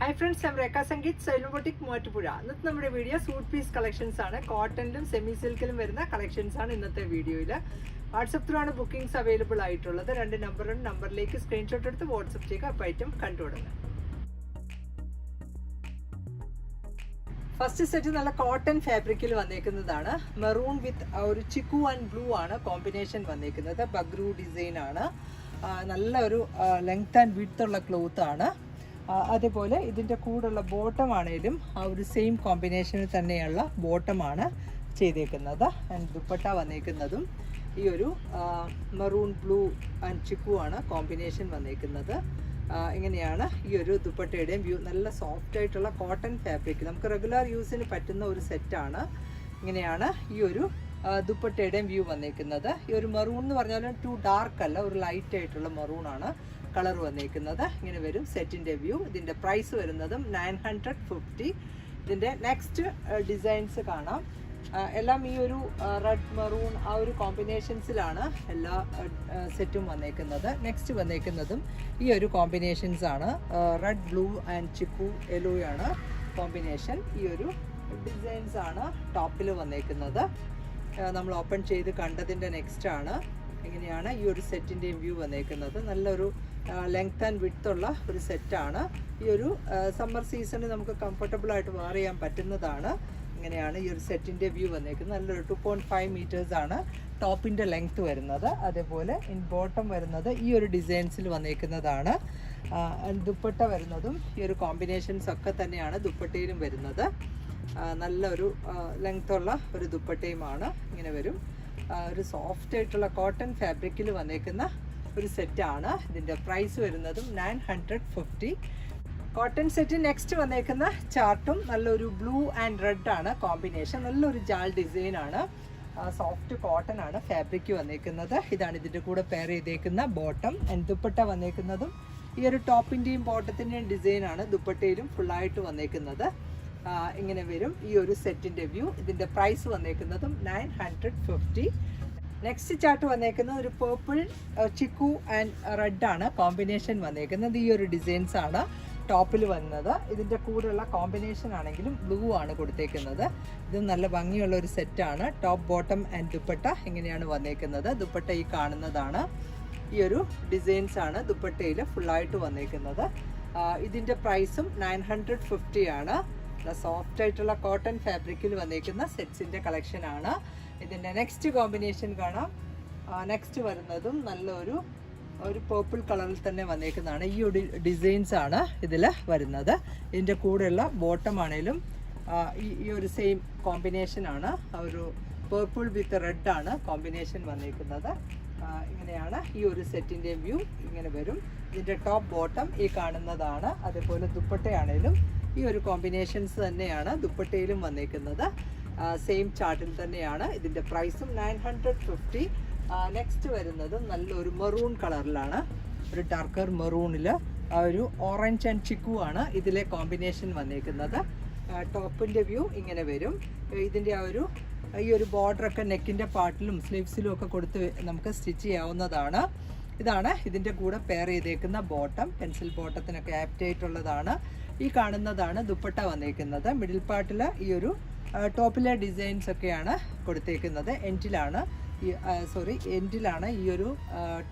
Hi friends ഞാൻ രേഖ സംഗീത് സൈലോബോട്ടിക് മൂവാറ്റുപുഴ ഇന്നത്തെ നമ്മുടെ വീഡിയോ സൂട്ട് പീസ് കളക്ഷൻസ് ആണ്. കോട്ടണിലും സെമി സിൽക്കിലും വരുന്ന കളക്ഷൻസ് ആണ് ഇന്നത്തെ വീഡിയോയിൽ വാട്സപ്പ് ത്രൂ ആണ് ബുക്കിംഗ്സ് അവൈലബിൾ ആയിട്ടുള്ളത്. രണ്ട് നമ്പറുണ്ട് നമ്പറിലേക്ക് സ്ക്രീൻഷോട്ട് എടുത്ത് വാട്സപ്പ് ചെയ്യുക അപ്പോൾ ഐറ്റം കണ്ടു തുടങ്ങുക ഫസ്റ്റ് സെറ്റ് നല്ല കോട്ടൺ ഫാബ്രിക്കിൽ വന്നേക്കുന്നതാണ്. മെറൂൺ വിത്ത് ഒരു ചിക്കു ആൻഡ് ബ്ലൂ ആണ് കോമ്പിനേഷൻ വന്നേക്കുന്നത്. ബഗ്രു ഡിസൈൻ ആണ്. നല്ല ഒരു ലെങ്ത് ആൻഡ് വിഡ്ത്ത് ഉള്ള ക്ലോത്ത് ആണ്. അതേപോലെ ഇതിന്റെ കൂടുള്ള ബോട്ടമാണേലും ആ ഒരു സെയിം കോമ്പിനേഷനിൽ തന്നെയുള്ള ബോട്ടമാണ് ചെയ്തേക്കുന്നത്. ആൻഡ് ദുപ്പട്ട വന്നേക്കുന്നതും ഈ ഒരു മെറൂൺ ബ്ലൂ ആൻഡ് ചിക്കു ആണ് കോമ്പിനേഷൻ വന്നേക്കുന്നത്. ഇങ്ങനെയാണ് ഈ ഒരു ദുപ്പട്ടയുടെയും വ്യൂ നല്ല സോഫ്റ്റ് ആയിട്ടുള്ള കോട്ടൺ ഫാബ്രിക് നമുക്ക് റെഗുലർ യൂസിന് പറ്റുന്ന ഒരു സെറ്റാണ് ഇങ്ങനെയാണ് ഈ ഒരു ദുപ്പട്ടയുടെയും വ്യൂ വന്നേക്കുന്നത്. ഈ ഒരു മെറൂൺ എന്ന് പറഞ്ഞാൽ ടു ഡാർക്ക് അല്ല ഒരു ലൈറ്റ് ആയിട്ടുള്ള മെറൂൺ ആണ്. കളർ വന്നേക്കുന്നത്. ഇങ്ങനെ വരും. സെറ്റിന്റെ വ്യൂ ഇതിന്റെ പ്രൈസ് വരുന്നതും നയൻ ഹൺഡ്രഡ് ഫിഫ്റ്റി ഇതിന്റെ നെക്സ്റ്റ് ഡിസൈൻസ് കാണാം. എല്ലാം ഈ ഒരു റെഡ് മെറൂൺ ആ ഒരു കോമ്പിനേഷൻസിലാണ് എല്ലാ സെറ്റും വന്നേക്കുന്നത്. നെക്സ്റ്റ് വന്നേക്കുന്നതും ഈ ഒരു കോമ്പിനേഷൻസ് ആണ്. റെഡ് ബ്ലൂ ആൻഡ് ചിക്കു ആണ് കോമ്പിനേഷൻ ഈ ഒരു ഡിസൈൻസ് ആണ് ടോപ്പിൽ വന്നേക്കുന്നത്. നമ്മൾ ഓപ്പൺ ചെയ്ത് കണ്ടതിന്റെ നെക്സ്റ്റ് ആണ്. ഇങ്ങനെയാണ് ഈ ഒരു സെറ്റിന്റെയും വ്യൂ വന്നേക്കുന്നത്. നല്ലൊരു ലെങ്ത് ആൻഡ് ഉള്ള ഒരു സെറ്റാണ് ഈ ഒരു സമ്മർ സീസണിൽ നമുക്ക് കംഫർട്ടബിൾ ആയിട്ട് വെയർ ചെയ്യാൻ പറ്റുന്നതാണ്. ഇങ്ങനെയാണ് ഈ ഒരു സെറ്റിന്റെ വ്യൂ വന്നേക്കുന്നത്. നല്ലൊരു ടു പോയിന്റ് ഫൈവ് മീറ്റേഴ്സാണ് ടോപ്പിന്റെ ലെങ്ത് വരുന്നത്. അതേപോലെ ഇൻ ബോട്ടം വരുന്നത് ഈ ഒരു ഡിസൈൻസിൽ വന്നേക്കുന്നതാണ്. ദുപ്പട്ട വരുന്നതും ഈ ഒരു കോമ്പിനേഷൻസ് ഒക്കെ തന്നെയാണ് ദുപ്പട്ടയിലും വരുന്നത്. നല്ലൊരു ലെങ്ത്തുള്ള ഒരു ദുപ്പട്ടയുമാണ്. ഇങ്ങനെ വരും. ഒരു സോഫ്റ്റ് ആയിട്ടുള്ള കോട്ടൺ ഫാബ്രിക്കിൽ വന്നേക്കുന്ന ഒരു സെറ്റാണ്. ഇതിന്റെ പ്രൈസ് വരുന്നതും nine hundred fifty cotton set next വന്നേക്കുന്ന ചാർട്ടും നല്ലൊരു ബ്ലൂ ആൻഡ് റെഡ് ആണ്. കോമ്പിനേഷൻ നല്ലൊരു ജാൾ ഡിസൈൻ ആണ്. സോഫ്റ്റ് കോട്ടൺ ആണ് ഫാബ്രിക് വന്നേക്കുന്നത്. ഇതാണ് ഇതിന്റെ കൂടെ പെയർ ചെയ്തേക്കുന്ന ബോട്ടം ആൻഡ് ദുപ്പട്ട വന്നേക്കുന്നതും ഈ ഒരു ടോപ്പിന്റെയും ബോട്ടത്തിന്റെയും ഡിസൈൻ ആണ്. ദുപ്പട്ടയിലും ഫുള്ളായിട്ട് വന്നേക്കുന്നത്. ഇങ്ങനെ വരും ഈ ഒരു സെറ്റിന്റെ വ്യൂ ഇതിന്റെ price വന്നേക്കുന്നതും nine hundred fifty next chart വന്നേക്കുന്നത് ഒരു പേർപ്പിൾ ചിക്കു ആൻഡ് റെഡ് ആണ്. കോമ്പിനേഷൻ വന്നേക്കുന്നത്. ഈ ഒരു ഡിസൈൻസ് ആണ് ടോപ്പിൽ വന്നത്. ഇതിന്റെ കൂടെയുള്ള കോമ്പിനേഷൻ ആണെങ്കിലും ബ്ലൂ ആണ് കൊടുത്തേക്കുന്നത്. ഇത് നല്ല ഭംഗിയുള്ള ഒരു സെറ്റാണ് ടോപ്പ് ബോട്ടം ആൻഡ് ദുപ്പട്ട ഇങ്ങനെയാണ് വന്നേക്കുന്നത്. ദുപ്പട്ട ഈ കാണുന്നതാണ്. ഈ ഒരു ഡിസൈൻസ് ആണ് ദുപ്പട്ടയിൽ ഫുള്ളായിട്ട് വന്നേക്കുന്നത്. ഇതിന്റെ പ്രൈസും നയൻ ഹൺഡ്രഡ് ഫിഫ്റ്റി ആണ്. സോഫ്റ്റ് ആയിട്ടുള്ള കോട്ടൺ ഫാബ്രിക്കിൽ വന്നേക്കുന്ന സെറ്റ്സിന്റെ കളക്ഷൻ ആണ്. ഇതിന്റെ നെക്സ്റ്റ് കോമ്പിനേഷൻ കാണാം. നെക്സ്റ്റ് വരുന്നതും നല്ലൊരു ഒരു പേർപ്പിൾ കളറിൽ തന്നെ വന്നേക്കുന്നതാണ്. ഈ ഒരു ഡിസൈൻസ് ആണ് ഇതിൽ വരുന്നത്. ഇതിന്റെ കൂടെയുള്ള ബോട്ടം ആണെങ്കിലും ഈ ഒരു സെയിം കോമ്പിനേഷൻ ആണ്. ഒരു പേർപ്പിൾ വിത്ത് റെഡ് ആണ് കോമ്പിനേഷൻ വന്നേക്കുന്നത്. ഇങ്ങനെയാണ് ഈ ഒരു സെറ്റിന്റെ വ്യൂ ഇങ്ങനെ വരും. ഇതിന്റെ ടോപ്പ് ബോട്ടം ഈ കാണുന്നതാണ്. അതേപോലെ ദുപ്പട്ടയാണേലും ഈ ഒരു കോമ്പിനേഷൻസ് തന്നെയാണ് ദുപ്പട്ടയിലും വന്നേക്കുന്നത്. സെയിം ചാർട്ടിൽ തന്നെയാണ്. ഇതിന്റെ പ്രൈസും നയൻ ഹൺഡ്രഡ് ഫിഫ്റ്റി നെക്സ്റ്റ് വരുന്നത് നല്ലൊരു മെറൂൺ കളറിലാണ് ഒരു ഡാർക്കർ മെറൂണിൽ ഒരു ഓറഞ്ച് ആൻഡ് ചിക്കു ആണ് ഇതിലെ കോമ്പിനേഷൻ വന്നേക്കുന്നത്. ടോപ്പിന്റെ വ്യൂ ഇങ്ങനെ വരും. ഇതിന്റെ ആ ഒരു ഈ ഒരു ബോർഡറൊക്കെ നെക്കിന്റെ പാർട്ടിലും സ്ലീവ്സിലും ഒക്കെ കൊടുത്ത് നമുക്ക് സ്റ്റിച്ച് ചെയ്യാവുന്നതാണ്. ഇതാണ് ഇതിന്റെ കൂടെ പെയർ ചെയ്തേക്കുന്ന ബോട്ടം പെൻസിൽ ബോട്ടത്തിനൊക്കെ ആപ്റ്റ് ആയിട്ടുള്ളതാണ്. ഈ കാണുന്നതാണ് ദുപ്പട്ട വന്നേക്കുന്നത്. മിഡിൽ പാർട്ടിൽ ഈ ഒരു ടോപ്പിലെ ഡിസൈൻസ് ഒക്കെയാണ് കൊടുത്തേക്കുന്നത്. എന്റിലാണ് ഈ സോറി എൻഡിലാണ് ഈ ഒരു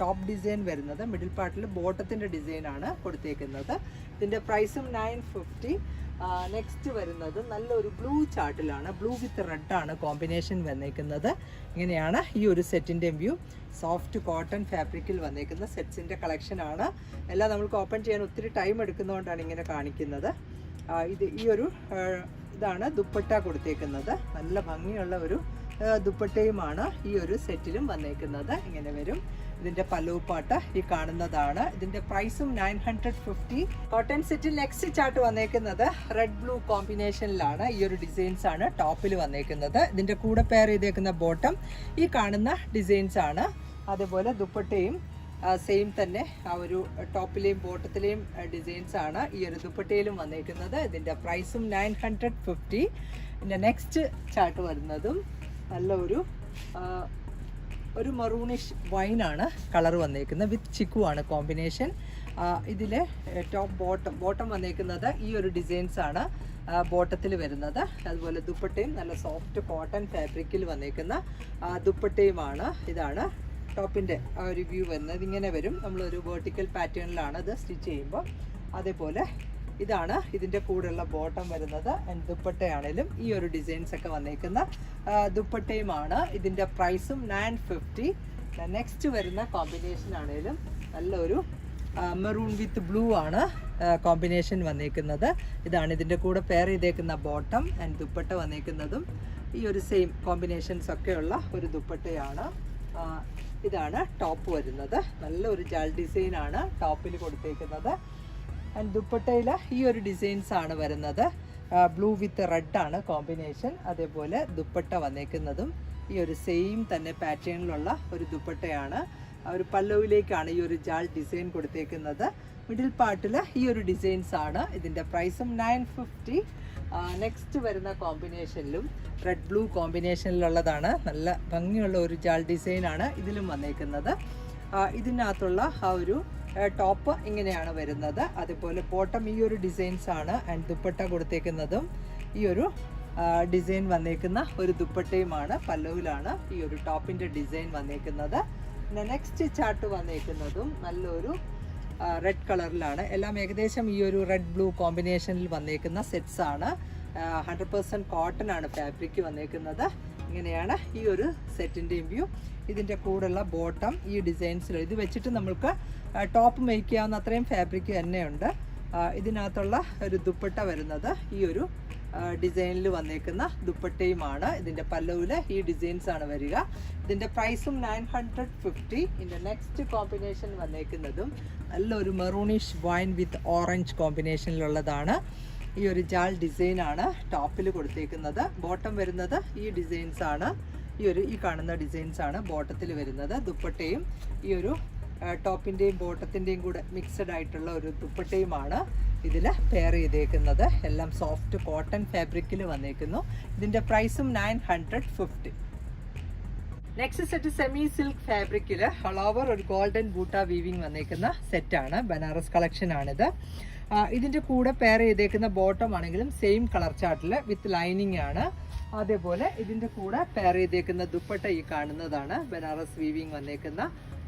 ടോപ്പ് ഡിസൈൻ വരുന്നത്. മിഡിൽ പാർട്ടിൽ ബോട്ടത്തിന്റെ ഡിസൈനാണ് കൊടുത്തേക്കുന്നത്. ഇതിന്റെ പ്രൈസും നയൻ ഫിഫ്റ്റി നെക്സ്റ്റ് വരുന്നത് നല്ലൊരു ബ്ലൂ ചാർട്ടിലാണ് ബ്ലൂ വിത്ത് റെഡ് ആണ് കോമ്പിനേഷൻ വന്നേക്കുന്നത്. ഇങ്ങനെയാണ് ഈ ഒരു സെറ്റിന്റെ വ്യൂ സോഫ്റ്റ് കോട്ടൺ ഫാബ്രിക്കിൽ വന്നേക്കുന്ന സെറ്റ്സിന്റെ കളക്ഷനാണ് എല്ലാം നമുക്ക് ഓപ്പൺ ചെയ്യാൻ ഒത്തിരി ടൈം എടുക്കുന്നതുകൊണ്ടാണ് ഇങ്ങനെ കാണിക്കുന്നത്. ഇത് ഈ ഒരു ഇതാണ് ദുപ്പട്ട കൊടുത്തേക്കുന്നത്. നല്ല ഭംഗിയുള്ള ഒരു ദുപ്പട്ടയുമാണ് ഈ ഒരു സെറ്റിലും വന്നേക്കുന്നത്. ഇങ്ങനെ വരും. ഇതിന്റെ പല്ലുപ്പാട്ട് ഈ കാണുന്നതാണ്. ഇതിന്റെ പ്രൈസും നയൻ ഹൺഡ്രഡ് ഫിഫ്റ്റി. കോട്ടൺ സെറ്റിൽ നെക്സ്റ്റ് ചാർട്ട് വന്നേക്കുന്നത് റെഡ് ബ്ലൂ കോമ്പിനേഷനിലാണ് ഈ ഒരു ഡിസൈൻസ് ആണ് ടോപ്പിൽ വന്നേക്കുന്നത്. ഇതിന്റെ കൂടെ പെയർ ചെയ്തേക്കുന്ന ബോട്ടം ഈ കാണുന്ന ഡിസൈൻസ് ആണ്. അതേപോലെ ദുപ്പട്ടയും സെയിം തന്നെ ആ ഒരു ടോപ്പിലെയും ബോട്ടത്തിലെയും ഡിസൈൻസ് ആണ് ഈ ഒരു ദുപ്പട്ടയിലും വന്നിരിക്കുന്നത് ഇതിന്റെ പ്രൈസും നയൻ ഹൺഡ്രഡ് ഫിഫ്റ്റി ഇതിന്റെ നെക്സ്റ്റ് ചാർട്ട് വരുന്നതും നല്ല ഒരു ഒരു മറൂണിഷ് വൈനാണ് കളർ വന്നിരിക്കുന്നത് വിത്ത് ചിക്കു ആണ് കോമ്പിനേഷൻ ഇതിലെ ടോപ്പ് ബോട്ടം ബോട്ടം വന്നിരിക്കുന്നത് ഈ ഒരു ഡിസൈൻസ് ആണ് ബോട്ടത്തിൽ വരുന്നത്. അതുപോലെ ദുപ്പട്ടയും നല്ല സോഫ്റ്റ് കോട്ടൺ ഫാബ്രിക്കിൽ വന്നിരിക്കുന്ന ദുപ്പട്ടയുമാണ്. ഇതാണ് ടോപ്പിന്റെ ആ ഒരു വ്യൂ വരുന്നത്. ഇങ്ങനെ വരും. നമ്മളൊരു വേർട്ടിക്കൽ പാറ്റേണിലാണ് ഇത് സ്റ്റിച്ച് ചെയ്യുമ്പോൾ അതേപോലെ ഇതാണ് ഇതിന്റെ കൂടെയുള്ള ബോട്ടം വരുന്നത് ആൻഡ് ദുപ്പട്ടയാണേലും ഈ ഒരു ഡിസൈൻസ് ഒക്കെ വന്നേക്കുന്ന ദുപ്പട്ടയുമാണ്. ഇതിന്റെ പ്രൈസും നയൻ ഫിഫ്റ്റി നെക്സ്റ്റ് വരുന്ന കോമ്പിനേഷൻ ആണേലും നല്ലൊരു മെറൂൺ വിത്ത് ബ്ലൂ ആണ് കോമ്പിനേഷൻ വന്നേക്കുന്നത്. ഇതാണ് ഇതിന്റെ കൂടെ പെയർ ചെയ്തേക്കുന്ന ബോട്ടം ആൻഡ് ദുപ്പട്ട വന്നേക്കുന്നതും. ഈ ഒരു സെയിം കോമ്പിനേഷൻസ് ഒക്കെയുള്ള ഒരു ദുപ്പട്ടയാണ്. ഇതാണ് ടോപ്പ് വരുന്നത്. നല്ലൊരു ജാൾ ഡിസൈൻ ആണ് ടോപ്പിൽ കൊടുത്തേക്കുന്നത്. ആൻഡ് ദുപ്പട്ടയിൽ ഈ ഒരു ഡിസൈൻസ് ആണ് വരുന്നത്. ബ്ലൂ വിത്ത് റെഡ് ആണ് കോമ്പിനേഷൻ അതേപോലെ ദുപ്പട്ട വന്നേക്കുന്നതും ഈ ഒരു സെയിം തന്നെ പാറ്റേണിലുള്ള ഒരു ദുപ്പട്ടയാണ്. ഒരു പല്ലവിലേക്കാണ് ഈ ഒരു ജാൾ ഡിസൈൻ കൊടുത്തേക്കുന്നത്. മിഡിൽ പാർട്ടിൽ ഈ ഒരു ഡിസൈൻസ് ആണ്. ഇതിന്റെ പ്രൈസും നയൻ ഫിഫ്റ്റി നെക്സ്റ്റ് വരുന്ന കോമ്പിനേഷനിലും റെഡ് ബ്ലൂ കോമ്പിനേഷനിലുള്ളതാണ് നല്ല ഭംഗിയുള്ള ഒരു ജാൾ ഡിസൈനാണ് ഇതിലും വന്നേക്കുന്നത്. ഇതിനകത്തുള്ള ആ ഒരു ടോപ്പ് ഇങ്ങനെയാണ് വരുന്നത്. അതുപോലെ ബോട്ടം ഈ ഒരു ഡിസൈൻസ് ആണ് ആൻഡ് ദുപ്പട്ട കൊടുത്തേക്കുന്നതും. ഈ ഒരു ഡിസൈൻ വന്നേക്കുന്ന ഒരു ദുപ്പട്ടയുമാണ് പല്ലവിലാണ് ഈ ഒരു ടോപ്പിന്റെ ഡിസൈൻ വന്നേക്കുന്നത്. നെക്സ്റ്റ് ചാർട്ട് വന്നേക്കുന്നതും നല്ലൊരു റെഡ് കളറിലാണ് എല്ലാം ഏകദേശം ഈ ഒരു റെഡ് ബ്ലൂ കോമ്പിനേഷനിൽ വന്നേക്കുന്ന സെറ്റ്സ് ആണ്. ഹൺഡ്രഡ് പെർസെന്റ് കോട്ടൺ ആണ് ഫാബ്രിക് വന്നേക്കുന്നത്. ഇങ്ങനെയാണ് ഈ ഒരു സെറ്റിന്റെയും വ്യൂ ഇതിന്റെ കൂടെയുള്ള ബോട്ടം ഈ ഡിസൈൻസിൽ ഇത് വെച്ചിട്ട് നമ്മൾക്ക് ടോപ്പ് മേക്ക് ചെയ്യാവുന്ന അത്രയും ഫാബ്രിക് തന്നെയുണ്ട് ഇതിനകത്തുള്ള ഒരു ദുപ്പട്ട വരുന്നത് ഈ ഒരു ഡിസൈനിൽ വന്നേക്കുന്ന ദുപ്പട്ടയുമാണ്. ഇതിന്റെ പല്ലവിൽ ഈ ഡിസൈൻസ് ആണ് വരിക. ഇതിന്റെ പ്രൈസും നയൻ ഹൺഡ്രഡ് ഫിഫ്റ്റി ഇതിന്റെ നെക്സ്റ്റ് കോമ്പിനേഷൻ വന്നേക്കുന്നതും നല്ലൊരു മെറൂണിഷ് വൈൻ വിത്ത് ഓറഞ്ച് കോമ്പിനേഷനിലുള്ളതാണ് ഈ ഒരു ജാൾ ഡിസൈൻ ആണ് ടോപ്പിൽ കൊടുത്തേക്കുന്നത്. ബോട്ടം വരുന്നത് ഈ ഡിസൈൻസ് ആണ്. ഈ ഒരു ഈ കാണുന്ന ഡിസൈൻസ് ആണ് ബോട്ടത്തിൽ വരുന്നത്. ദുപ്പട്ടയും ഈ ഒരു ടോപ്പിന്റെയും ബോട്ടത്തിന്റെയും കൂടെ മിക്സഡ് ആയിട്ടുള്ള ഒരു ദുപ്പട്ടയുമാണ് ഇതിൽ പെയർ ചെയ്തേക്കുന്നത്. എല്ലാം സോഫ്റ്റ് കോട്ടൺ ഫാബ്രിക്കിൽ വന്നേക്കുന്നു. ഇതിന്റെ പ്രൈസും nine hundred fifty next set semi silk ഫാബ്രിക്കിൽ ഹളോവർ ഒരു ഗോൾഡൻ ബൂട്ട വീവിംഗ് വന്നേക്കുന്ന സെറ്റാണ് ബനാറസ് കളക്ഷൻ ആണിത്. ആ, ഇതിന്റെ കൂടെ പെയർ ചെയ്തേക്കുന്ന ബോട്ടം ആണെങ്കിലും സെയിം കളർ ചാർട്ടിൽ വിത്ത് ലൈനിങ് ആണ്. അതേപോലെ ഇതിന്റെ കൂടെ പെയർ ചെയ്തേക്കുന്ന ദുപ്പട്ട ഈ കാണുന്നതാണ്. ബനാറസ് വീവിങ് വന്നേക്കുന്ന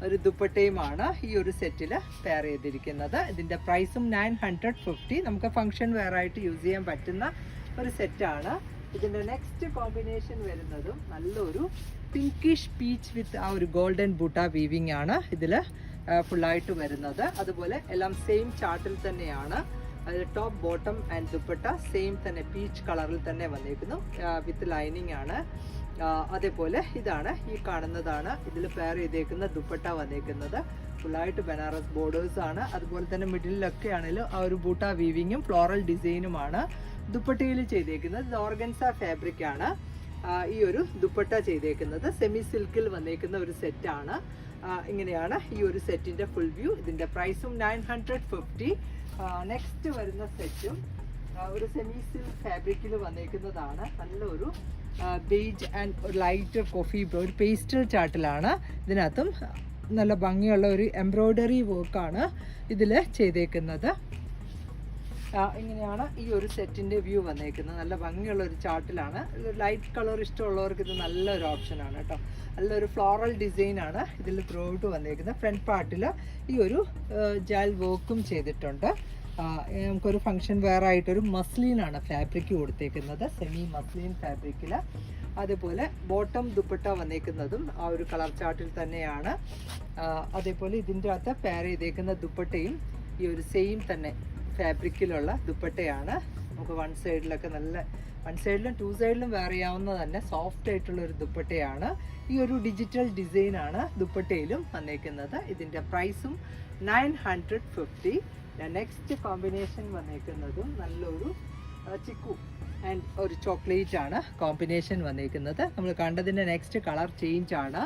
ഒരു ദുപ്പട്ടയുമാണ് ഈ ഒരു സെറ്റിൽ പെയർ ചെയ്തിരിക്കുന്നത്. ഇതിന്റെ പ്രൈസും നയൻ ഹൺഡ്രഡ് ഫിഫ്റ്റി നമുക്ക് ഫംഗ്ഷൻ വെയർ ആയിട്ട് യൂസ് ചെയ്യാൻ പറ്റുന്ന ഒരു സെറ്റാണ് ഇതിന്റെ നെക്സ്റ്റ് കോമ്പിനേഷൻ വരുന്നതും നല്ലൊരു പിങ്കിഷ് പീച്ച് വിത്ത് ആ ഒരു ഗോൾഡൻ ബൂട്ട വീവിങ് ആണ് ഇതിൽ ഫുള്ളായിട്ട് വരുന്നത്. അതുപോലെ എല്ലാം സെയിം ചാർട്ടിൽ തന്നെയാണ്. Top bottom and dupatta same തന്നെ പീച്ച് കളറിൽ തന്നെ വന്നിരിക്കുന്നു വിത്ത് ലൈനിങ് ആണ്. അതേപോലെ ഇതാണ്. ഈ കാണുന്നതാണ്. ഇതിൽ പെയർ ചെയ്തേക്കുന്ന ദുപ്പട്ട വന്നേക്കുന്നത്. ഫുള്ളായിട്ട് ബനാറസ് ബോർഡേഴ്സ് ആണ്. അതുപോലെ തന്നെ മിഡിലൊക്കെ ആണെങ്കിലും ആ ഒരു ബൂട്ട വീവിങ്ങും ഫ്ലോറൽ ഡിസൈനുമാണ് ദുപ്പട്ടയിൽ ചെയ്തേക്കുന്നത്. ഇത് ഓർഗൻസ ഫാബ്രിക് ആണ്. ഈ ഒരു ദുപ്പട്ട ചെയ്തേക്കുന്നത്. സെമി സിൽക്കിൽ വന്നേക്കുന്ന ഒരു സെറ്റാണ് ഇങ്ങനെയാണ് ഈ ഒരു സെറ്റിന്റെ ഫുൾ വ്യൂ ഇതിന്റെ പ്രൈസും നയൻ ഹൺഡ്രഡ് ഫിഫ്റ്റി നെക്സ്റ്റ് വരുന്ന സെറ്റും ഒരു സെമി സിൽക്ക് ഫാബ്രിക്കിൽ വന്നേക്കുന്നതാണ്. നല്ലൊരു ബേജ് ആൻഡ് ലൈറ്റ് കോഫി ഒരു പേസ്റ്റൽ ചാട്ടിലാണ് ഇതിനകത്തും. നല്ല ഭംഗിയുള്ള ഒരു എംബ്രോയ്ഡറി വർക്കാണ് ഇതിൽ ചെയ്തേക്കുന്നത്. ഇങ്ങനെയാണ് ഈ ഒരു സെറ്റിന്റെ വ്യൂ വന്നേക്കുന്നത്. നല്ല ഭംഗിയുള്ള ഒരു ചാർട്ടിലാണ് ലൈറ്റ് കളർ ഇഷ്ടമുള്ളവർക്ക് ഇത് നല്ലൊരു ഓപ്ഷനാണ് കേട്ടോ. നല്ലൊരു ഫ്ലോറൽ ഡിസൈനാണ് ഇതിൽ ത്രൂ ഔട്ട് വന്നേക്കുന്നത് ഫ്രണ്ട് പാർട്ടിൽ ഈ ഒരു ജാൽ വർക്കും ചെയ്തിട്ടുണ്ട്. നമുക്കൊരു ഫങ്ഷൻ വെയർ ആയിട്ടൊരു മസ്ലീനാണ് ഫാബ്രിക് കൊടുത്തേക്കുന്നത്. സെമി മസ്ലീൻ ഫാബ്രിക്കിൽ അതേപോലെ ബോട്ടം ദുപ്പട്ട വന്നേക്കുന്നതും ആ ഒരു കളർ ചാർട്ടിൽ തന്നെയാണ്. അതേപോലെ ഇതിന്റെ അകത്ത് പെയർ ചെയ്തേക്കുന്ന ദുപ്പട്ടയും ഈ ഒരു സെയിം തന്നെ. ഫാബ്രിക്കിലുള്ള ദുപ്പട്ടയാണ്. നമുക്ക് വൺ സൈഡിലൊക്കെ നല്ല വൺ സൈഡിലും ടു സൈഡിലും വെയർ ചെയ്യാവുന്ന തന്നെ സോഫ്റ്റ് ആയിട്ടുള്ള ഒരു ദുപ്പട്ടയാണ്. ഈ ഒരു ഡിജിറ്റൽ ഡിസൈൻ ആണ് ദുപ്പട്ടയിലും വന്നേക്കുന്നത്. ഇതിന്റെ പ്രൈസും nine hundred fifty next combination വന്നേക്കുന്നതും നല്ലൊരു ചിക്കു ആൻഡ് ഒരു ചോക്ലേറ്റ് ആണ് കോമ്പിനേഷൻ വന്നേക്കുന്നത്. നമ്മൾ കണ്ടതിന്റെ നെക്സ്റ്റ് കളർ ചേഞ്ച് ആണ്.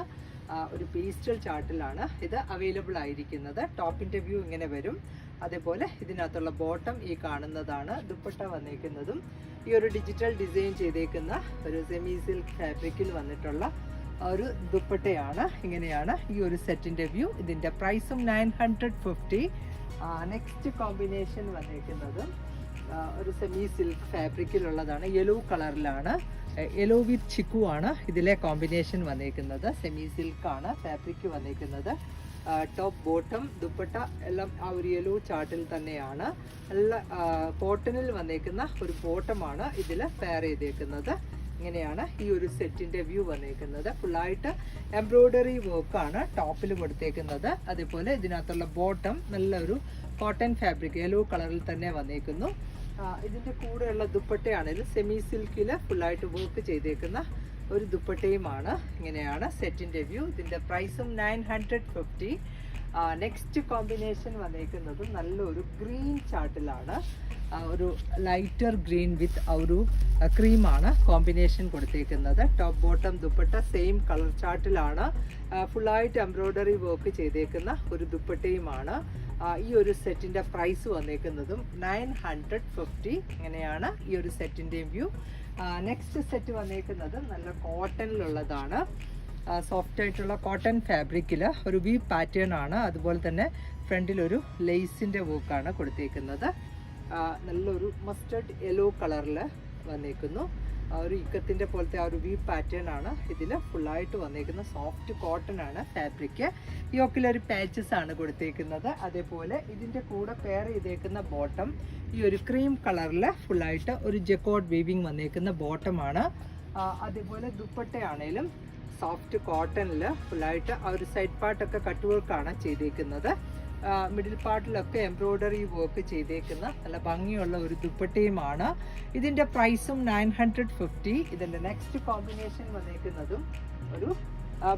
ഒരു പേസ്റ്റൽ ചാർട്ടിലാണ് ഇത് അവൈലബിൾ ആയിരിക്കുന്നത്. ടോപ്പിന്റെ വ്യൂ ഇങ്ങനെ വരും. അതേപോലെ ഇതിനകത്തുള്ള ബോട്ടം ഈ കാണുന്നതാണ് ദുപ്പട്ട വന്നേക്കുന്നതും. ഈ ഒരു ഡിജിറ്റൽ ഡിസൈൻ ചെയ്തേക്കുന്ന ഒരു സെമി സിൽക്ക് ഫാബ്രിക്കിൽ വന്നിട്ടുള്ള ഒരു ദുപ്പട്ടയാണ്. ഇങ്ങനെയാണ് ഈ ഒരു സെറ്റിന്റെ വ്യൂ. ഇതിന്റെ പ്രൈസും nine hundred fifty next combination വന്നേക്കുന്നതും ഒരു സെമി സിൽക്ക് ഫാബ്രിക്കിലുള്ളതാണ് യെല്ലോ കളറിലാണ് യെല്ലോ വിത്ത് ചിക്കു ആണ് ഇതിലെ കോമ്പിനേഷൻ വന്നേക്കുന്നത്. സെമി സിൽക്കാണ് ഫാബ്രിക്ക് ഫാബ്രിക് വന്നേക്കുന്നത്. ടോപ്പ് ബോട്ടം ദുപ്പട്ട എല്ലാം ആ ഒരു യെലോ ചാർട്ടിൽ തന്നെയാണ്. നല്ല കോട്ടണിൽ വന്നേക്കുന്ന ഒരു ബോട്ടമാണ് ഇതിൽ പെയർ ചെയ്തേക്കുന്നത്. ഇങ്ങനെയാണ് ഈ ഒരു സെറ്റിന്റെ വ്യൂ വന്നേക്കുന്നത്. ഫുള്ളായിട്ട് എംബ്രോയ്ഡറി വർക്കാണ് ടോപ്പിൽ കൊടുത്തേക്കുന്നത് അതേപോലെ ഇതിനകത്തുള്ള ബോട്ടം നല്ലൊരു കോട്ടൺ ഫാബ്രിക് യെല്ലോ കളറിൽ തന്നെ വന്നേക്കുന്നു. ഇതിന്റെ കൂടെയുള്ള ദുപ്പട്ടയാണെങ്കിലും സെമി സിൽക്കിൽ ഫുള്ളായിട്ട് വർക്ക് ചെയ്തേക്കുന്ന ഒരു ദുപ്പട്ടയുമാണ്. ഇങ്ങനെയാണ് സെറ്റിന്റെ വ്യൂ. ഇതിന്റെ പ്രൈസും nine hundred fifty. Next combination വന്നേക്കുന്നത് നല്ലൊരു ഗ്രീൻ ചാർട്ടിലാണ് ഒരു ലൈറ്റർ ഗ്രീൻ വിത്ത് ഒരു ക്രീമാണ് കോമ്പിനേഷൻ കൊടുത്തേക്കുന്നത്. Top bottom dupatta same colour ചാർട്ടിലാണ് ഫുള്ളായിട്ട് എംബ്രോയ്ഡറി വർക്ക് ചെയ്തേക്കുന്ന ഒരു ദുപ്പട്ടയുമാണ്. ഈ ഒരു സെറ്റിന്റെ പ്രൈസ് വന്നേക്കുന്നതും നയൻ ഹൺഡ്രഡ് ഫിഫ്റ്റി. ഇങ്ങനെയാണ് ഈ ഒരു സെറ്റിന്റെയും വ്യൂ. നെക്സ്റ്റ് സെറ്റ് വന്നേക്കുന്നത് നല്ല കോട്ടണിലുള്ളതാണ് സോഫ്റ്റ് ആയിട്ടുള്ള കോട്ടൺ ഫാബ്രിക്കിൽ ഒരു വി പാറ്റേൺ ആണ്. അതുപോലെ തന്നെ ഫ്രണ്ടിൽ ഒരു ലേസിന്റെ വർക്കാണ് കൊടുത്തേക്കുന്നത്. നല്ലൊരു മസ്റ്റേഡ് യെല്ലോ കളറിൽ വന്നേക്കുന്നു. ആ ഒരു ഇക്കത്തിന്റെ പോലത്തെ ആ ഒരു വി പാറ്റേൺ ആണ് ഇതിൽ ഫുള്ളായിട്ട് വന്നേക്കുന്ന സോഫ്റ്റ് കോട്ടൺ ആണ് ഫാബ്രിക് യോക്കിലൊരു പാച്ചസ് ആണ് കൊടുത്തേക്കുന്നത്. അതേപോലെ ഇതിന്റെ കൂടെ പെയർ ചെയ്തേക്കുന്ന ബോട്ടം ഈ ഒരു ക്രീം കളറിൽ ഫുള്ളായിട്ട് ഒരു ജെക്കോഡ് വീവിങ് വന്നേക്കുന്ന ബോട്ടമാണ് അതേപോലെ ദുപ്പട്ടയാണേലും സോഫ്റ്റ് കോട്ടണിൽ ഫുള്ളായിട്ട് ആ ഒരു സൈഡ് പാർട്ടൊക്കെ കട്ട് വർക്കാണ് ചെയ്തേക്കുന്നത്. മിഡിൽ പാർട്ടിലൊക്കെ എംബ്രോയ്ഡറി വർക്ക് ചെയ്തേക്കുന്ന നല്ല ഭംഗിയുള്ള ഒരു ദുപ്പട്ടയുമാണ്. ഇതിന്റെ പ്രൈസും നയൻ ഹൺഡ്രഡ് ഫിഫ്റ്റി ഇതിന്റെ നെക്സ്റ്റ് കോമ്പിനേഷൻ വന്നേക്കുന്നതും ഒരു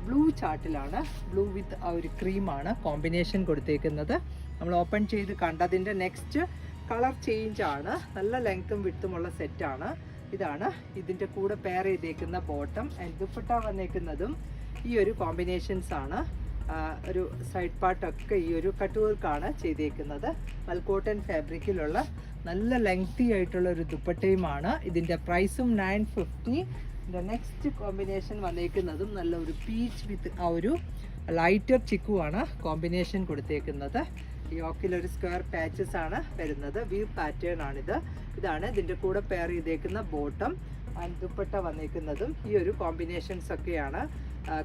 ബ്ലൂ ചാർട്ടിലാണ് ബ്ലൂ വിത്ത് ആ ഒരു ക്രീമാണ് കോമ്പിനേഷൻ കൊടുത്തേക്കുന്നത്. നമ്മൾ ഓപ്പൺ ചെയ്ത് കണ്ടതിന്റെ നെക്സ്റ്റ് കളർ ചേഞ്ച് ആണ് നല്ല ലെങ്ത്തും വിട്ടുമുള്ള സെറ്റാണ് ഇതാണ് ഇതിന്റെ കൂടെ പെയർ ചെയ്തേക്കുന്ന ബോട്ടം ആൻഡ് ദുപ്പട്ട വന്നേക്കുന്നതും ഈ ഒരു കോമ്പിനേഷൻസ് ആണ് ഒരു സൈഡ് പാർട്ടൊക്കെ ഈ ഒരു കട്ട് വർക്കാണ് ചെയ്തേക്കുന്നത്. മൽക്കോട്ടൻ ഫാബ്രിക്കിലുള്ള നല്ല ലെങ്തി ആയിട്ടുള്ള ഒരു ദുപ്പട്ടയുമാണ്. ഇതിന്റെ പ്രൈസും നയൻ ഫിഫ്റ്റി ഇതിന്റെ നെക്സ്റ്റ് കോമ്പിനേഷൻ വന്നേക്കുന്നതും നല്ല ഒരു പീച്ച് വിത്ത് ആ ഒരു ലൈറ്റർ ചിക്കുവാണ് കോമ്പിനേഷൻ കൊടുത്തേക്കുന്നത്. ഈ ഓക്കിലൊരു സ്ക്വയർ പാച്ചസ് ആണ് വരുന്നത്. വ്യൂ പാറ്റേൺ ആണിത്. ഇതാണ് ഇതിന്റെ കൂടെ പെയർ ചെയ്തേക്കുന്ന ബോട്ടം ആൻഡ് ദുപ്പട്ട വന്നേക്കുന്നതും ഈ ഒരു കോമ്പിനേഷൻസ് ഒക്കെയാണ്.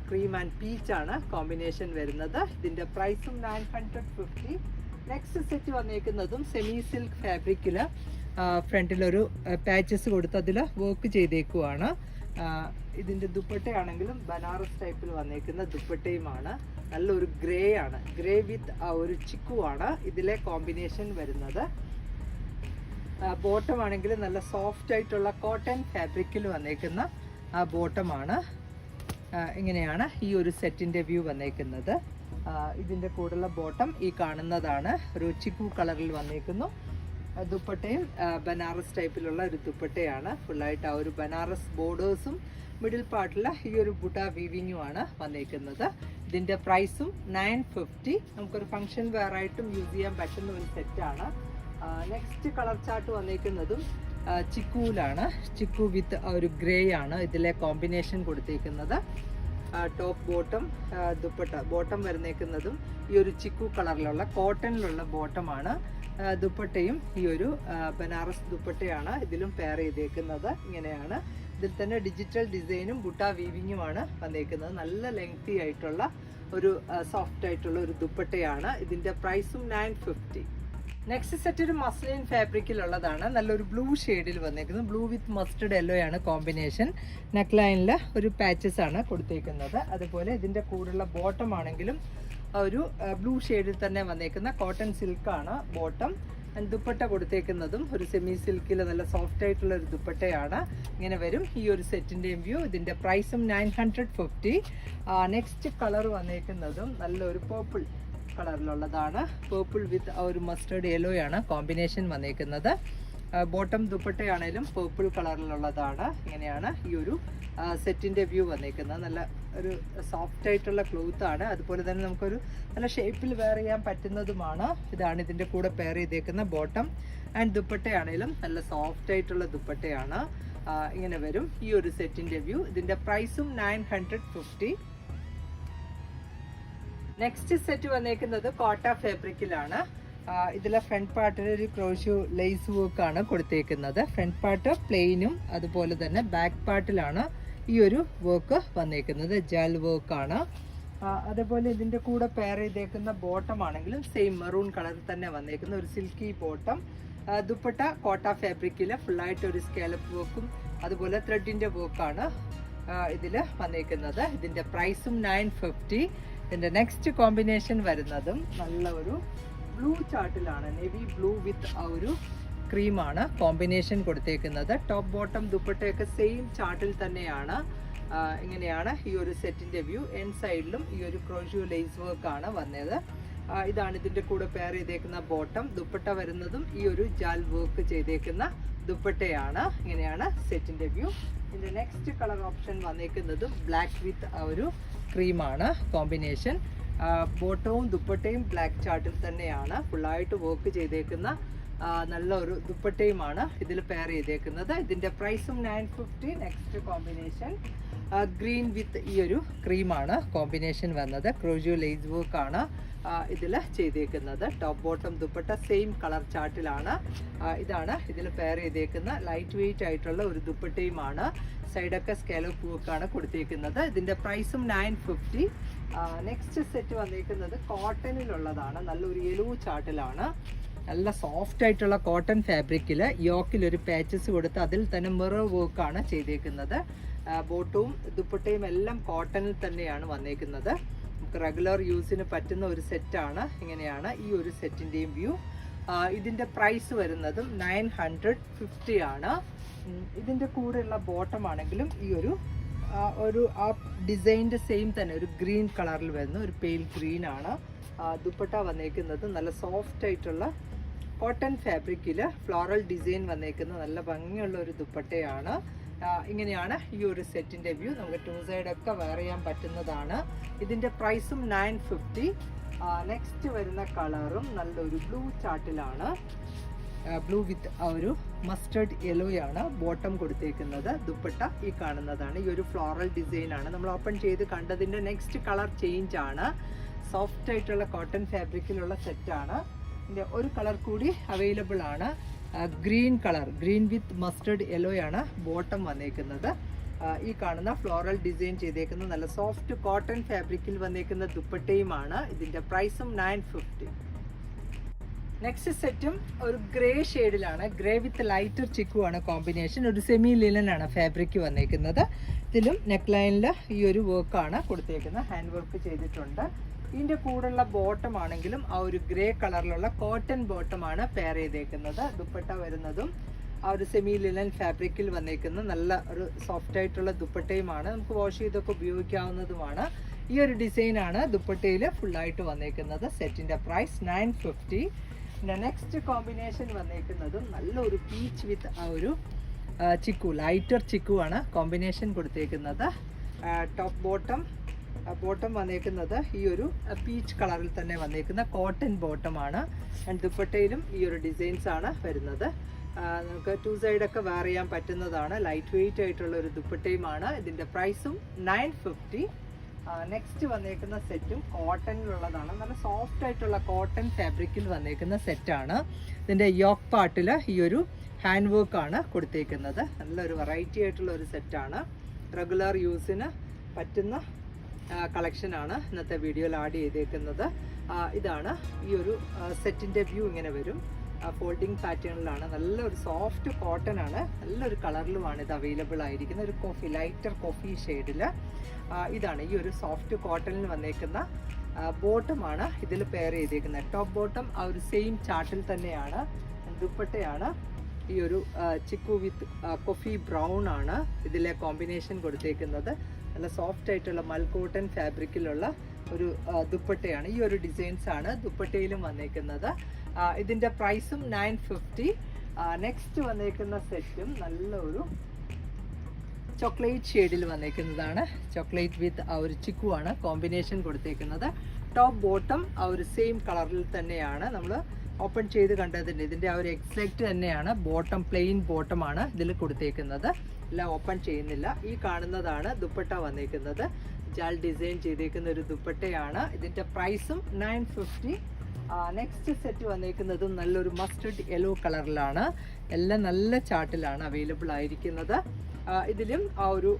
ക്രീം ആൻഡ് പീച്ച് ആണ് കോമ്പിനേഷൻ വരുന്നത്. ഇതിന്റെ പ്രൈസും nine hundred fifty next set വന്നേക്കുന്നതും semi silk ഫാബ്രിക്കിൽ ഫ്രണ്ടിലൊരു പാച്ചസ് കൊടുത്ത് അതിൽ വർക്ക് ചെയ്തേക്കുവാണ്. ഇതിന്റെ ദുപ്പട്ടയാണെങ്കിലും ബനാറസ് ടൈപ്പിൽ വന്നേക്കുന്ന ദുപ്പട്ടയുമാണ്. നല്ലൊരു ഗ്രേ ആണ്. ഗ്രേ വിത്ത് ഒരു ചിക്കുവാണ് ഇതിലെ കോമ്പിനേഷൻ വരുന്നത്. ബോട്ടം ആണെങ്കിൽ നല്ല സോഫ്റ്റ് ആയിട്ടുള്ള കോട്ടൺ ഫാബ്രിക്കിൽ വന്നേക്കുന്ന ബോട്ടമാണ് ഇങ്ങനെയാണ് ഈ ഒരു സെറ്റിന്റെ വ്യൂ വന്നേക്കുന്നത്. ഇതിന്റെ കൂടെയുള്ള ബോട്ടം ഈ കാണുന്നതാണ്. ഒരു ചിക്കു കളറിൽ വന്നേക്കുന്നു. ദുപ്പട്ടയും ബനാറസ് ടൈപ്പിലുള്ള ഒരു ദുപ്പട്ടയാണ്. ഫുള്ളായിട്ട് ആ ഒരു ബനാറസ് ബോർഡേഴ്സും മിഡിൽ പാർട്ടിൽ ഈ ഒരു ബുട്ട വീവിങ്ങുമാണ് വന്നേക്കുന്നത്. ഇതിന്റെ പ്രൈസും നയൻ ഫിഫ്റ്റി. നമുക്കൊരു ഫംഗ്ഷൻ വെയറായിട്ടും യൂസ് ചെയ്യാൻ പറ്റുന്ന ഒരു സെറ്റാണ്. നെക്സ്റ്റ് കളർ ചാർട്ട് വന്നേക്കുന്നതും ചിക്കുവിലാണ് ചിക്കു വിത്ത് ഒരു ഗ്രേ ആണ് ഇതിലെ കോമ്പിനേഷൻ കൊടുത്തേക്കുന്നത്. ടോപ്പ് ബോട്ടം ദുപ്പട്ട ബോട്ടം വരുന്നേക്കുന്നതും ഈ ഒരു ചിക്കു കളറിലുള്ള കോട്ടണിലുള്ള ബോട്ടമാണ്. ദുപ്പട്ടയും ഈ ഒരു ബനാറസ് ദുപ്പട്ടയാണ് ഇതിലും പെയർ ചെയ്തേക്കുന്നത്. ഇങ്ങനെയാണ്. ഇതിൽ തന്നെ ഡിജിറ്റൽ ഡിസൈനും ബുട്ട വീവിങ്ങുമാണ് വന്നേക്കുന്നത്. നല്ല ലെങ്തി ആയിട്ടുള്ള ഒരു സോഫ്റ്റ് ആയിട്ടുള്ള ഒരു ദുപ്പട്ടയാണ്. ഇതിന്റെ പ്രൈസും നയൻ ഫിഫ്റ്റി നെക്സ്റ്റ് സെറ്റ് ഒരു മസ്ലിൻ ഫാബ്രിക്കിലുള്ളതാണ് നല്ലൊരു ബ്ലൂ ഷെയ്ഡിൽ വന്നേക്കുന്നത് ബ്ലൂ വിത്ത് മസ്റ്റർഡ് യെല്ലോ ആണ് കോമ്പിനേഷൻ നെക്ക് ലൈനിൽ ഒരു പാച്ചസ് ആണ് കൊടുത്തേക്കുന്നത്. അതുപോലെ ഇതിന്റെ കൂടെയുള്ള ബോട്ടം ആണെങ്കിലും ഒരു ബ്ലൂ ഷെയ്ഡിൽ തന്നെ വന്നേക്കുന്ന കോട്ടൺ സിൽക്കാണ് ബോട്ടം ദുപ്പട്ട കൊടുത്തേക്കുന്നതും ഒരു സെമി സിൽക്കിൽ നല്ല സോഫ്റ്റ് ആയിട്ടുള്ള ഒരു ദുപ്പട്ടയാണ്. ഇങ്ങനെ വരും. ഈ ഒരു സെറ്റിന്റെയും വ്യൂ ഇതിന്റെ പ്രൈസും nine hundred fifty next colour വന്നേക്കുന്നതും നല്ലൊരു പേർപ്പിൾ കളറിലുള്ളതാണ്. പേർപ്പിൾ വിത്ത് ആ ഒരു മസ്റ്റേർഡ് യെല്ലോ ആണ് കോമ്പിനേഷൻ വന്നേക്കുന്നത്. ബോട്ടം ദുപ്പട്ടയാണേലും പേർപ്പിൾ കളറിലുള്ളതാണ്. ഇങ്ങനെയാണ് ഈ ഒരു സെറ്റിന്റെ വ്യൂ വന്നേക്കുന്നത്. നല്ല ഒരു സോഫ്റ്റ് ആയിട്ടുള്ള ക്ലോത്ത് ആണ്. അതുപോലെ തന്നെ നമുക്കൊരു നല്ല ഷേപ്പിൽ വെയർ ചെയ്യാൻ പറ്റുന്നതുമാണ്. ഇതാണ് ഇതിന്റെ കൂടെ പെയർ ചെയ്തേക്കുന്ന ബോട്ടം ആൻഡ് ദുപ്പട്ടയാണേലും നല്ല സോഫ്റ്റ് ആയിട്ടുള്ള ദുപ്പട്ടയാണ്. ഇങ്ങനെ വരും. ഈ ഒരു സെറ്റിന്റെ വ്യൂ ഇതിന്റെ പ്രൈസും nine hundred fifty next set വന്നേക്കുന്നത് കോട്ട ഫാബ്രിക്കിലാണ്. ഇതിലെ ഫ്രണ്ട് പാർട്ടിന് ഒരു ക്രോഷ്യൂ ലേസ് ആണ് കൊടുത്തേക്കുന്നത്. ഫ്രണ്ട് പാർട്ട് പ്ലെയിനും അതുപോലെ തന്നെ ബാക്ക് പാർട്ടിലാണ് ഈ ഒരു വർക്ക് വന്നേക്കുന്നത്. ജൽ ആണ്. അതേപോലെ ഇതിന്റെ കൂടെ പെയർ ചെയ്തേക്കുന്ന ബോട്ടം ആണെങ്കിലും സെയിം മെറൂൺ കളറിൽ തന്നെ വന്നേക്കുന്ന ഒരു സിൽക്കി ബോട്ടം ദുപ്പട്ട കോട്ട ഫാബ്രിക്കിൽ ഫുള്ളായിട്ട് ഒരു സ്കാലപ്പ് വർക്കും അതുപോലെ ത്രെഡിന്റെ വർക്കാണ് ഇതിൽ വന്നേക്കുന്നത്. ഇതിന്റെ പ്രൈസും നയൻ ഫിഫ്റ്റി ഇതിന്റെ നെക്സ്റ്റ് കോമ്പിനേഷൻ വരുന്നതും നല്ല ഒരു ബ്ലൂ ചാർട്ടിലാണ് നെവി ബ്ലൂ വിത്ത് ആ ഒരു ക്രീമാണ് കോമ്പിനേഷൻ കൊടുത്തേക്കുന്നത്. ടോപ്പ് ബോട്ടം ദുപ്പട്ടയൊക്കെ സെയിം ചാർട്ടിൽ തന്നെയാണ്. ഇങ്ങനെയാണ് ഈ ഒരു സെറ്റിന്റെ വ്യൂ എൻ സൈഡിലും ഈ ഒരു ക്രോഷ്യൂ ലേസ് വർക്ക് ആണ് വന്നത്. ഇതാണ് ഇതിന്റെ കൂടെ പെയർ ചെയ്തേക്കുന്ന ബോട്ടം ദുപ്പട്ട വരുന്നതും ഈ ഒരു ജാൽ വർക്ക് ചെയ്തേക്കുന്ന ദുപ്പട്ടയാണ്. ഇങ്ങനെയാണ് സെറ്റിന്റെ വ്യൂ ഇതിന്റെ നെക്സ്റ്റ് കളർ ഓപ്ഷൻ വന്നേക്കുന്നത് ബ്ലാക്ക് വിത്ത് ഒരു ക്രീമാണ് കോമ്പിനേഷൻ ബോട്ടവും ദുപ്പട്ടയും ബ്ലാക്ക് ചാർട്ടിൽ തന്നെയാണ്. ഫുള്ളായിട്ട് വർക്ക് ചെയ്തേക്കുന്ന നല്ല ഒരു ദുപ്പട്ടയുമാണ് ഇതിൽ പെയർ ചെയ്തേക്കുന്നത്. ഇതിന്റെ പ്രൈസും nine fifty next combination green with ഈ ഒരു ക്രീമാണ് കോമ്പിനേഷൻ വന്നത്. ക്രോജു ലേസ് വർക്കാണ് ഇതിൽ ചെയ്തേക്കുന്നത്. Top bottom dupatta same colour ചാർട്ടിലാണ് ഇതാണ് ഇതിൽ പെയർ ചെയ്തേക്കുന്ന ലൈറ്റ് വെയിറ്റ് ആയിട്ടുള്ള ഒരു ദുപ്പട്ടയുമാണ്. സൈഡൊക്കെ സ്കാലോ പൂവൊക്കെയാണ് കൊടുത്തേക്കുന്നത്. ഇതിന്റെ പ്രൈസും നയൻ ഫിഫ്റ്റി നെക്സ്റ്റ് സെറ്റ് വന്നേക്കുന്നത് കോട്ടണിലുള്ളതാണ് നല്ലൊരു യെലോ ചാർട്ടിലാണ് നല്ല സോഫ്റ്റ് ആയിട്ടുള്ള കോട്ടൺ ഫാബ്രിക്കിൽ യോക്കിൽ ഒരു പാച്ചസ് കൊടുത്ത് അതിൽ തന്നെ മിറർ വർക്കാണ് ചെയ്തേക്കുന്നത്. ബോട്ടവും ദുപ്പട്ടയും എല്ലാം കോട്ടണിൽ തന്നെയാണ് വന്നേക്കുന്നത്. നമുക്ക് റെഗുലർ യൂസിന് പറ്റുന്ന ഒരു സെറ്റാണ് ഇങ്ങനെയാണ് ഈ ഒരു സെറ്റിന്റെയും വ്യൂ ഇതിന്റെ പ്രൈസ് വരുന്നതും നയൻ ഹൺഡ്രഡ് ഫിഫ്റ്റി ആണ്. ഇതിന്റെ കൂടെയുള്ള ബോട്ടം ആണെങ്കിലും ഈ ഒരു ഒരു ആ ഡിസൈന്റെ സെയിം തന്നെ ഒരു ഗ്രീൻ കളറിൽ വരുന്ന ഒരു പെയിൽ ഗ്രീൻ ആണ്. ദുപ്പട്ട വന്നേക്കുന്നത് നല്ല സോഫ്റ്റ് ആയിട്ടുള്ള കോട്ടൺ ഫാബ്രിക്കിൽ ഫ്ലോറൽ ഡിസൈൻ വന്നേക്കുന്ന നല്ല ഭംഗിയുള്ള ഒരു ദുപ്പട്ടയാണ്. ഇങ്ങനെയാണ് ഈ ഒരു സെറ്റിന്റെ വ്യൂ. നമുക്ക് ടു സൈഡൊക്കെ വെയർ ചെയ്യാൻ പറ്റുന്നതാണ്. ഇതിന്റെ പ്രൈസും നയൻ ഫിഫ്റ്റി നെക്സ്റ്റ് വരുന്ന കളറും നല്ലൊരു ബ്ലൂ ചാർട്ടിലാണ് ബ്ലൂ വിത്ത് ഒരു മസ്റ്റേർഡ് യെല്ലോയാണ് ബോട്ടം കൊടുത്തേക്കുന്നത്. ദുപ്പട്ട ഈ കാണുന്നതാണ്. ഈ ഒരു ഫ്ലോറൽ ഡിസൈനാണ് നമ്മൾ ഓപ്പൺ ചെയ്ത് കണ്ടതിന്റെ നെക്സ്റ്റ് കളർ ചേഞ്ച് ആണ്. സോഫ്റ്റ് ആയിട്ടുള്ള കോട്ടൺ ഫാബ്രിക്കിലുള്ള സെറ്റാണ് ഇതിന്റെ ഒരു കളർ കൂടി അവൈലബിൾ ആണ്. Green colour green with mustard yellow ആണ് ബോട്ടം വന്നേക്കുന്നത്. ഈ കാണുന്ന ഫ്ലോറൽ ഡിസൈൻ ചെയ്തേക്കുന്ന നല്ല സോഫ്റ്റ് കോട്ടൺ ഫാബ്രിക്കിൽ വന്നേക്കുന്ന ദുപ്പട്ടയുമാണ് ഇതിന്റെ പ്രൈസും നയൻ ഫിഫ്റ്റി നെക്സ്റ്റ് സെറ്റും ഒരു ഗ്രേ ഷെയ്ഡിലാണ് ഗ്രേ വിത്ത് ലൈറ്റർ ചിക്കുവാണ് കോമ്പിനേഷൻ ഒരു സെമി ലിനൻ ആണ് ഫാബ്രിക് വന്നേക്കുന്നത്. ഇതിലും നെക്ക് ലൈനിൽ ഈ ഒരു വർക്കാണ് കൊടുത്തേക്കുന്നത്. ഹാൻഡ് വർക്ക് ചെയ്തിട്ടുണ്ട്. ഇതിന്റെ കൂടെയുള്ള ബോട്ടം ആണെങ്കിലും ആ ഒരു ഗ്രേ കളറിലുള്ള കോട്ടൺ ബോട്ടമാണ് പെയർ ചെയ്തേക്കുന്നത്. ദുപ്പട്ട വരുന്നതും ആ ഒരു സെമി ലിനൻ ഫാബ്രിക്കിൽ വന്നേക്കുന്ന നല്ല ഒരു സോഫ്റ്റ് ആയിട്ടുള്ള ദുപ്പട്ടയുമാണ് നമുക്ക് വാഷ് ചെയ്തൊക്കെ ഉപയോഗിക്കാവുന്നതുമാണ്. ഈ ഒരു ഡിസൈനാണ് ദുപ്പട്ടയിൽ ഫുള്ളായിട്ട് വന്നേക്കുന്നത്. സെറ്റിന്റെ പ്രൈസ് നയൻ ഫിഫ്റ്റി പിന്നെ നെക്സ്റ്റ് കോമ്പിനേഷൻ വന്നേക്കുന്നതും നല്ലൊരു പീച്ച് വിത്ത് ആ ഒരു ചിക്കു ലൈറ്റർ ചിക്കു ആണ് കോമ്പിനേഷൻ കൊടുത്തേക്കുന്നത് ടോപ്പ് ബോട്ടം ബോട്ടം വന്നേക്കുന്നത് ഈ ഒരു പീച്ച് കളറിൽ തന്നെ വന്നേക്കുന്ന കോട്ടൺ ബോട്ടമാണ് ആൻഡ് ദുപ്പട്ടയിലും ഈ ഒരു ഡിസൈൻസ് ആണ് വരുന്നത്. നമുക്ക് ടു സൈഡൊക്കെ വെയർ ചെയ്യാൻ പറ്റുന്നതാണ്. ലൈറ്റ് വെയിറ്റ് ആയിട്ടുള്ള ഒരു ദുപ്പട്ടയുമാണ് ഇതിന്റെ പ്രൈസും നയൻ ഫിഫ്റ്റി നെക്സ്റ്റ് വന്നേക്കുന്ന സെറ്റും കോട്ടണിലുള്ളതാണ് നല്ല സോഫ്റ്റ് ആയിട്ടുള്ള കോട്ടൺ ഫാബ്രിക്കിൽ വന്നേക്കുന്ന സെറ്റാണ് ഇതിന്റെ യോക്ക് പാട്ടിൽ ഈ ഒരു ഹാൻഡ് വർക്ക് ആണ് കൊടുത്തേക്കുന്നത്. നല്ലൊരു വെറൈറ്റി ആയിട്ടുള്ള ഒരു സെറ്റാണ് റെഗുലർ യൂസിന് പറ്റുന്ന കളക്ഷനാണ് ഇന്നത്തെ വീഡിയോയിൽ ആഡ് ചെയ്തേക്കുന്നത്. ഇതാണ് ഈ ഒരു സെറ്റിന്റെ വ്യൂ ഇങ്ങനെ വരും. ഫോൾഡിങ് പാറ്റേണിലാണ്. നല്ലൊരു സോഫ്റ്റ് കോട്ടൺ ആണ്. നല്ലൊരു കളറിലുമാണ് ഇത് അവൈലബിൾ ആയിരിക്കുന്നത്. ഒരു കോഫി ലൈറ്റർ കോഫി ഷെയ്ഡിൽ ഇതാണ് ഈ ഒരു സോഫ്റ്റ് കോട്ടണിൽ വന്നേക്കുന്ന ബോട്ടമാണ് ഇതിൽ പെയർ ചെയ്തേക്കുന്നത്. ടോപ്പ് ബോട്ടം ആ ഒരു സെയിം ചാർട്ടിൽ തന്നെയാണ്. ദുപ്പട്ടയാണ് ഈ ഒരു ചിക്കു വിത്ത് കൊഫി ബ്രൗൺ ആണ് ഇതിലെ കോമ്പിനേഷൻ കൊടുത്തേക്കുന്നത്. നല്ല സോഫ്റ്റ് ആയിട്ടുള്ള മൽക്കോട്ടൺ ഫാബ്രിക്കിലുള്ള ഒരു ദുപ്പട്ടയാണ്. ഈ ഒരു ഡിസൈൻസ് ആണ് ദുപ്പട്ടയിലും വന്നേക്കുന്നത്. ഇതിന്റെ പ്രൈസും നയൻ ഫിഫ്റ്റി നെക്സ്റ്റ് വന്നേക്കുന്ന സെറ്റും നല്ല ഒരു ചോക്ലേറ്റ് ഷെയ്ഡിൽ വന്നേക്കുന്നതാണ്. ചോക്ലേറ്റ് വിത്ത് ആ ഒരു ആണ്. കോമ്പിനേഷൻ കൊടുത്തേക്കുന്നത്. ടോപ്പ് ബോട്ടം ആ ഒരു സെയിം കളറിൽ തന്നെയാണ് നമ്മൾ ഓപ്പൺ ചെയ്ത് കണ്ടതിന്റെ ഇതിന്റെ ആ ഒരു എക്സാക്റ്റ് തന്നെയാണ്. ബോട്ടം പ്ലെയിൻ ബോട്ടമാണ് ഇതിൽ കൊടുത്തേക്കുന്നത്. എല്ലാം ഓപ്പൺ ചെയ്യുന്നില്ല. ഈ കാണുന്നതാണ് ദുപ്പട്ട വന്നേക്കുന്നത്. ജാൽ ഡിസൈൻ ചെയ്തേക്കുന്ന ഒരു ദുപ്പട്ടയാണ്. ഇതിന്റെ പ്രൈസും നയൻ ഫിഫ്റ്റി നെക്സ്റ്റ് സെറ്റ് വന്നേക്കുന്നത് നല്ലൊരു മസ്റ്റർഡ് യെല്ലോ കളറിലാണ് എല്ലാം നല്ല ചാട്ടിലാണ് അവൈലബിൾ ആയിരിക്കുന്നത്. ഇതിലും ആ ഒരു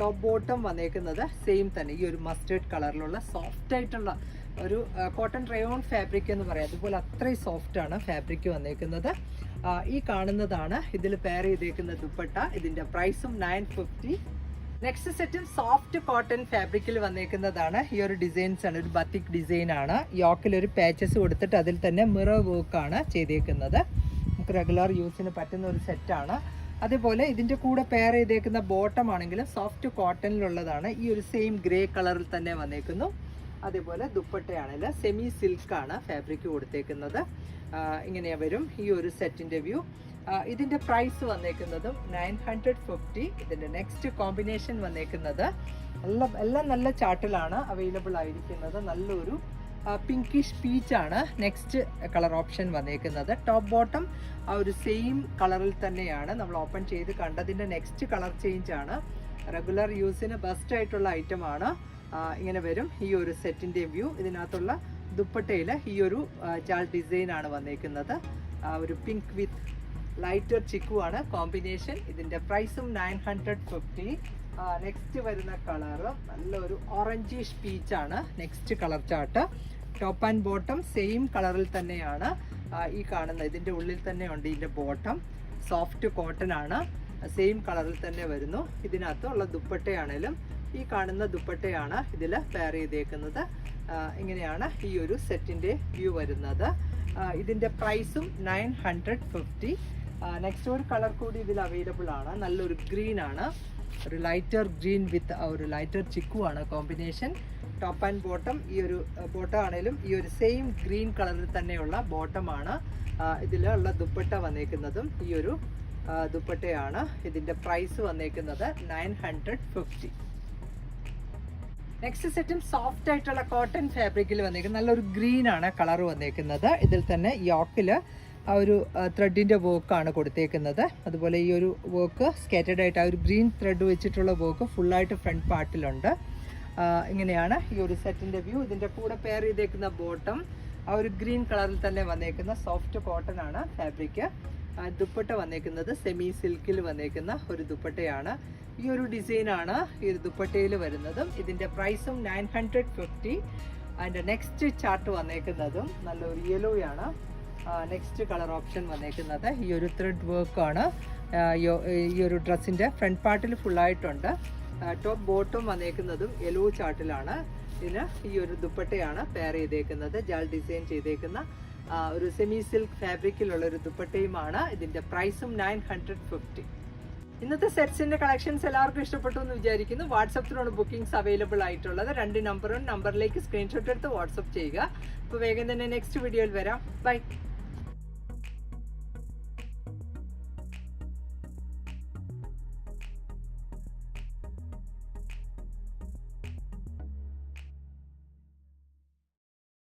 ടോപ്പ് ബോട്ടം വന്നേക്കുന്നത് സെയിം തന്നെ. ഈ ഒരു മസ്റ്റേർഡ് കളറിലുള്ള സോഫ്റ്റ് ആയിട്ടുള്ള ഒരു കോട്ടൺ റയോൺ ഫാബ്രിക് എന്ന് പറയാം. അതുപോലെ അത്രയും സോഫ്റ്റ് ആണ് ഫാബ്രിക് വന്നേക്കുന്നത്. ഈ കാണുന്നതാണ് ഇതിൽ പെയർ ചെയ്തേക്കുന്ന ദുപ്പട്ട. ഇതിന്റെ പ്രൈസും നയൻ ഫിഫ്റ്റി നെക്സ്റ്റ് സെറ്റും സോഫ്റ്റ് കോട്ടൺ ഫാബ്രിക്കിൽ വന്നേക്കുന്നതാണ്. ഈ ഒരു ഡിസൈൻസ് ആണ് ഒരു ബത്തിക് ഡിസൈൻ ആണ്. യോക്കിൽ ഒരു പാച്ചസ് കൊടുത്തിട്ട് അതിൽ തന്നെ മിറർ ആണ് ചെയ്തേക്കുന്നത്. നമുക്ക് റെഗുലർ യൂസിന് പറ്റുന്ന ഒരു സെറ്റാണ് അതേപോലെ ഇതിന്റെ കൂടെ പെയർ ചെയ്തേക്കുന്ന ബോട്ടം ആണെങ്കിലും സോഫ്റ്റ് കോട്ടണിലുള്ളതാണ് ഈ ഒരു സെയിം ഗ്രേ കളറിൽ തന്നെ വന്നേക്കുന്നു. അതേപോലെ ദുപ്പട്ടയാണെങ്കിൽ സെമി സിൽക്കാണ് ഫാബ്രിക് കൊടുത്തേക്കുന്നത്. ഇങ്ങനെയാ വരും. ഈ ഒരു സെറ്റിന്റെ വ്യൂ ഇതിന്റെ പ്രൈസ് വന്നേക്കുന്നതും നയൻ ഹൺഡ്രഡ് ഫിഫ്റ്റി ഇതിന്റെ നെക്സ്റ്റ് കോമ്പിനേഷൻ വന്നേക്കുന്നത് എല്ലാം എല്ലാം നല്ല ചാട്ടിലാണ് അവൈലബിൾ ആയിരിക്കുന്നത്. നല്ലൊരു പിങ്കിഷ് പീച്ച് ആണ് നെക്സ്റ്റ് കളർ ഓപ്ഷൻ വന്നേക്കുന്നത്. ടോപ്പ് ബോട്ടം ആ ഒരു സെയിം കളറിൽ തന്നെയാണ് നമ്മൾ ഓപ്പൺ ചെയ്ത് കണ്ടതിന്റെ നെക്സ്റ്റ് കളർ ചേഞ്ച് ആണ്. റെഗുലർ യൂസിന് ബെസ്റ്റ് ആയിട്ടുള്ള ഐറ്റം ആണ്. ഇങ്ങനെ വരും. ഈ ഒരു സെറ്റിന്റെ വ്യൂ. ഇതിനകത്തുള്ള ദുപ്പട്ടയിൽ ഈ ഒരു ചാൾ ഡിസൈൻ ആണ് വന്നേക്കുന്നത്. ഒരു പിങ്ക് വിത്ത് ലൈറ്റർ ചിക്കു ആണ് കോമ്പിനേഷൻ. ഇതിന്റെ പ്രൈസും നയൻ ഹൺഡ്രഡ് ഫിഫ്റ്റി. നെക്സ്റ്റ് വരുന്ന കളറ് നല്ലൊരു ഓറഞ്ചിഷ് പീച്ച് ആണ്. Next colour chart. Top and bottom same കളറിൽ തന്നെയാണ് ഈ കാണുന്നത്. ഇതിന്റെ ഉള്ളിൽ തന്നെ ഉണ്ട് ഇതിന്റെ ബോട്ടം. സോഫ്റ്റ് കോട്ടൺ ആണ്. സെയിം കളറിൽ തന്നെ വരുന്നു. ഇതിനകത്തുള്ള ദുപ്പട്ടയാണേലും ഈ കാണുന്ന ദുപ്പട്ടയാണ് ഇതിൽ പെയർ ചെയ്തേക്കുന്നത്. ഇങ്ങനെയാണ് ഈ ഒരു സെറ്റിന്റെ വ്യൂ വരുന്നത്. ഇതിന്റെ പ്രൈസും നയൻ ഹൺഡ്രഡ് ഫിഫ്റ്റി നെക്സ്റ്റ് ഒരു കളർ കൂടി ഇതിൽ അവൈലബിൾ ആണ്. നല്ലൊരു ഗ്രീൻ ആണ്. ഒരു ലൈറ്റർ ഗ്രീൻ വിത്ത് ഒരു ലൈറ്റർ ചിക്കു ആണ് കോമ്പിനേഷൻ ടോപ്പ് ആൻഡ് ബോട്ടം ഈ ഒരു ബോട്ടം ആണെങ്കിലും ഈ ഒരു സെയിം ഗ്രീൻ കളറിൽ തന്നെയുള്ള ബോട്ടമാണ് ഇതിലുള്ള ദുപ്പട്ട വന്നേക്കുന്നതും ഈ ഒരു ദുപ്പട്ടയാണ്. ഇതിന്റെ പ്രൈസ് വന്നേക്കുന്നത് നയൻ ഹൺഡ്രഡ് ഫിഫ്റ്റി നെക്സ്റ്റ് സെറ്റും സോഫ്റ്റ് ആയിട്ടുള്ള കോട്ടൺ ഫാബ്രിക്കിൽ വന്നേക്കുന്നത് നല്ലൊരു ഗ്രീൻ ആണ് കളർ വന്നേക്കുന്നത്. ഇതിൽ തന്നെ യോക്കിൽ ആ ഒരു ത്രെഡിന്റെ വർക്കാണ് കൊടുത്തേക്കുന്നത്. അതുപോലെ ഈ ഒരു വർക്ക് സ്കേറ്റഡ് ആയിട്ട് ആ ഒരു ഗ്രീൻ ത്രെഡ് വെച്ചിട്ടുള്ള വർക്ക് ഫുള്ളായിട്ട് ഫ്രണ്ട് പാർട്ടിലുണ്ട് ഇങ്ങനെയാണ് ഈ ഒരു സെറ്റിന്റെ വ്യൂ ഇതിന്റെ കൂടെ പെയർ ചെയ്തേക്കുന്ന ബോട്ടം ആ ഒരു ഗ്രീൻ കളറിൽ തന്നെ വന്നേക്കുന്ന സോഫ്റ്റ് കോട്ടൺ ആണ് ഫാബ്രിക് ദുപ്പട്ട വന്നേക്കുന്നത് സെമി സിൽക്കിൽ വന്നേക്കുന്ന ഒരു ദുപ്പട്ടയാണ്. ഈ ഒരു ഡിസൈനാണ് ഈ ദുപ്പട്ടയിൽ വരുന്നതും. ഇതിന്റെ പ്രൈസും നയൻ ഹൺഡ്രഡ് ഫിഫ്റ്റി അതിന്റെ നെക്സ്റ്റ് ചാർട്ട് വന്നേക്കുന്നതും നല്ലൊരു യെല്ലോയാണ് നെക്സ്റ്റ് കളർ ഓപ്ഷൻ വന്നേക്കുന്നത് ഈ ഒരു ത്രെഡ് വർക്കാണ് ഈ ഒരു ഡ്രസ്സിന്റെ ഫ്രണ്ട് പാർട്ടിൽ ഫുള്ളായിട്ടുണ്ട് ടോപ്പ് ബോട്ടം വന്നേക്കുന്നതും യെല്ലോ ചാർട്ടിലാണ് ഇതിന് ഈ ഒരു ദുപ്പട്ടയാണ് പെയർ ചെയ്തേക്കുന്നത് ജാൽ ഡിസൈൻ ചെയ്തേക്കുന്ന ഒരു സെമി സിൽക്ക് ഫാബ്രിക്കിലുള്ള ഒരു ദുപ്പട്ടയുമാണ്. ഇതിന്റെ പ്രൈസും നയൻ ഹൺഡ്രഡ് ഫിഫ്റ്റി ഇന്നത്തെ സെറ്റ്സിന്റെ കളക്ഷൻസ് എല്ലാവർക്കും ഇഷ്ടപ്പെട്ടു എന്ന് വിചാരിക്കുന്നു. വാട്സപ്പിലാണ് ബുക്കിംഗ്സ് അവൈലബിൾ ആയിട്ടുള്ളത്. രണ്ട് നമ്പറും നമ്പറിലേക്ക് സ്ക്രീൻഷോട്ട് എടുത്ത് വാട്സപ്പ് ചെയ്യുക. അപ്പോൾ വേഗം തന്നെ നെക്സ്റ്റ് വീഡിയോയിൽ വരാം. ബൈ